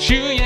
주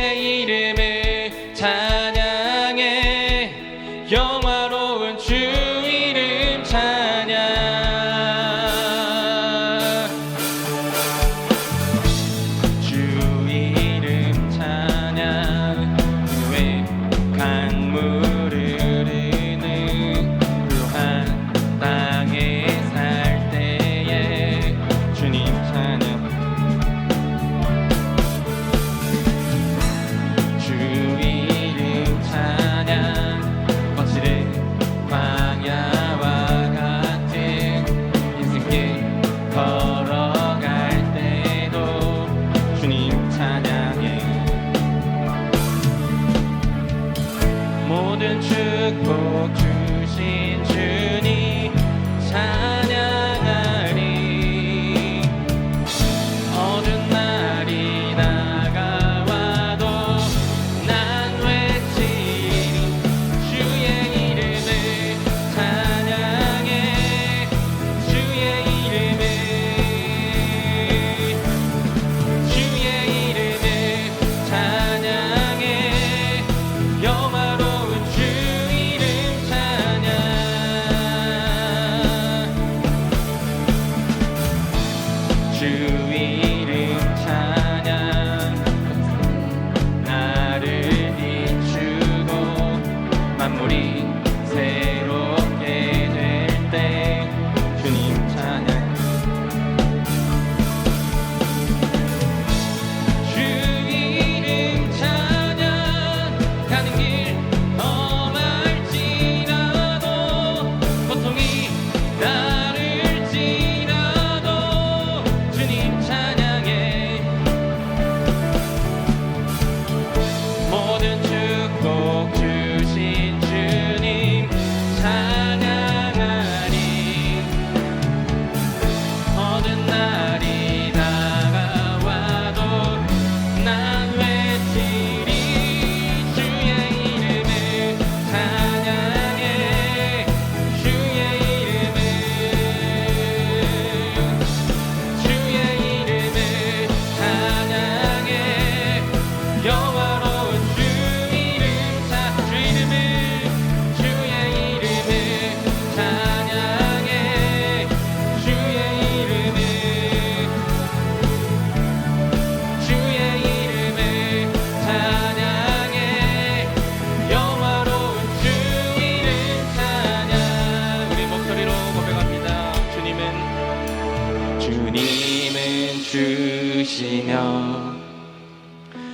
주시며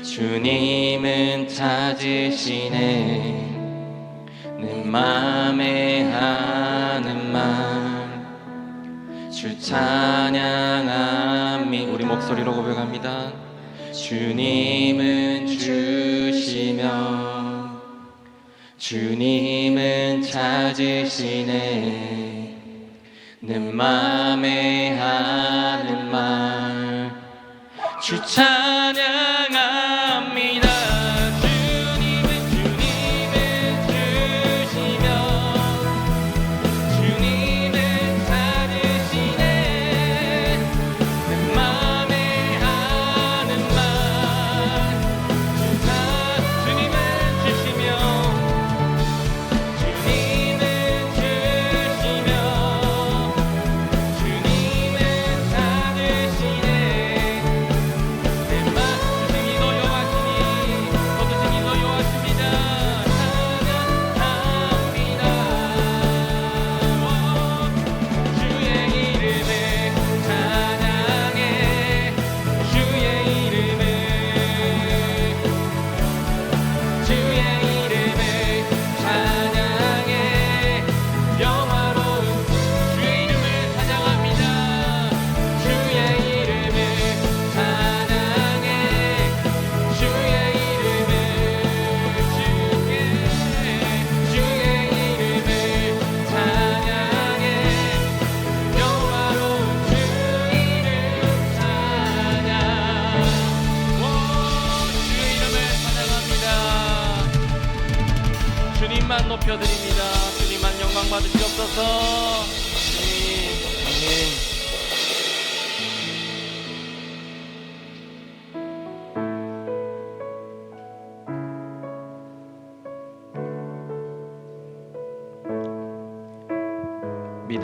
주님은 찾으시네. 내 맘에 하는 말주 찬양함이 우리 목소리로 고백합니다. 주님은 주시며 주님은 찾으시네. 내 맘에 하는 말. 주 찬양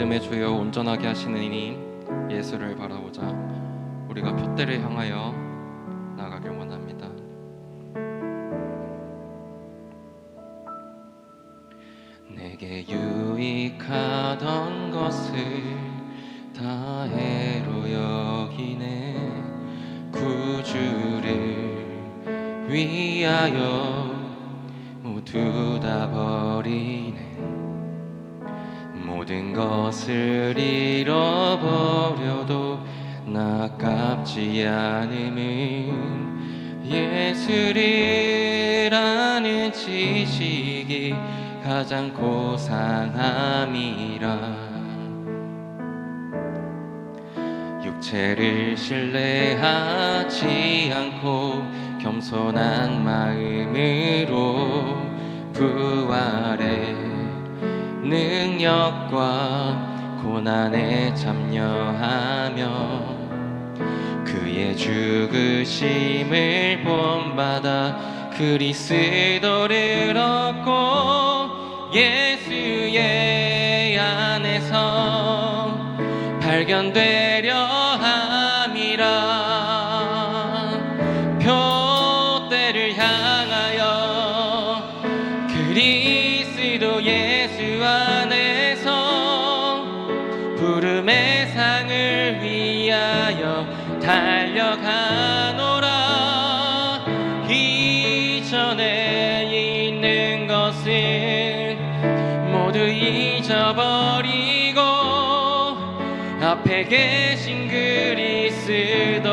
믿음의 주여 온전하게 하시는 이님 예수를 바라보자 우리가 표대를 향하여 나가길 원합니다. 내게 유익하던 것을 다 해로 여기네 구주를 위하여 모두 다 버리네 모든 것을 잃어버려도 나깝지 않음은 아는 지식이 가장 고상함이라. 육체를 신뢰하지 않고 겸손한 마음으로 부활의 능력과 고난에 참여하며 그의 죽으심을 본받아 그리스도를 얻고 예수의 안에서 발견되려 함이라 앞에 계신 그리스도께로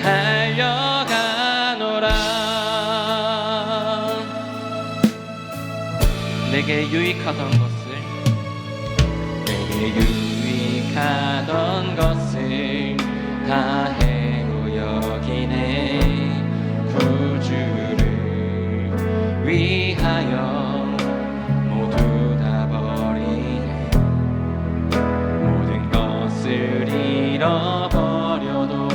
달려가노라. 내게 유익하던 잃어버려도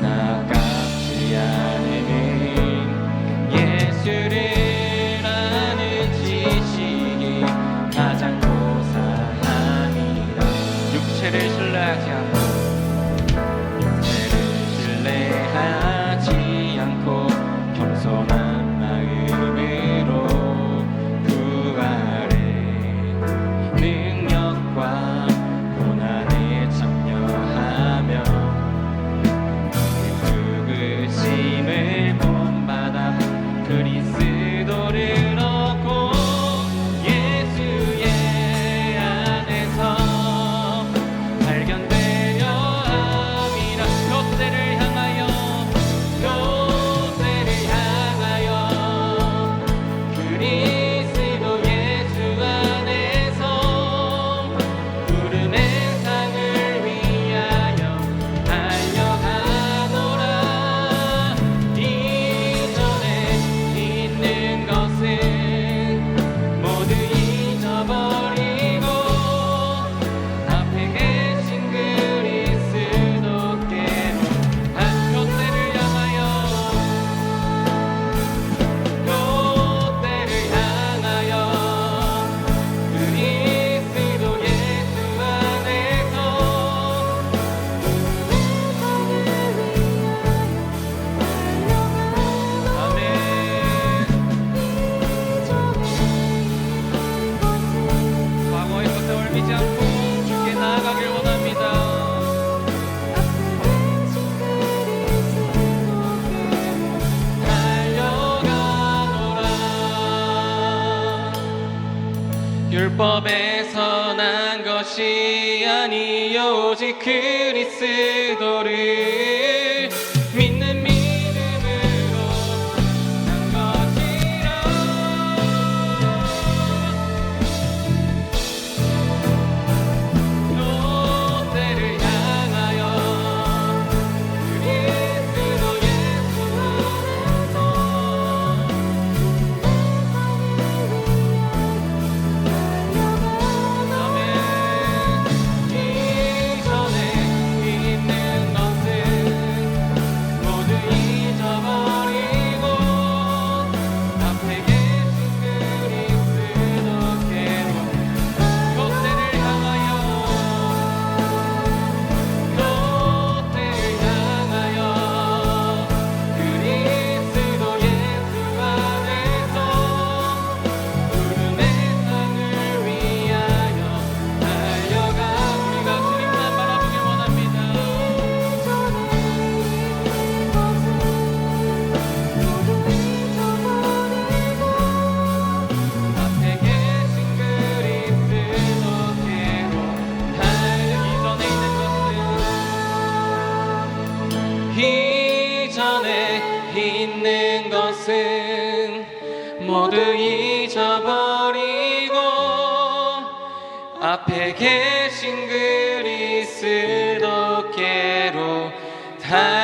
나깝지 않으니 예수를 아는 지식이 가장 고사함이라. 육체를 신뢰하지 육체를 신뢰하지 않고 겸손한 마음으로 그 부활의 능력과 고난 난 것이 아니요 오직 그리스도를. 앞에 계신 그리스도께로 다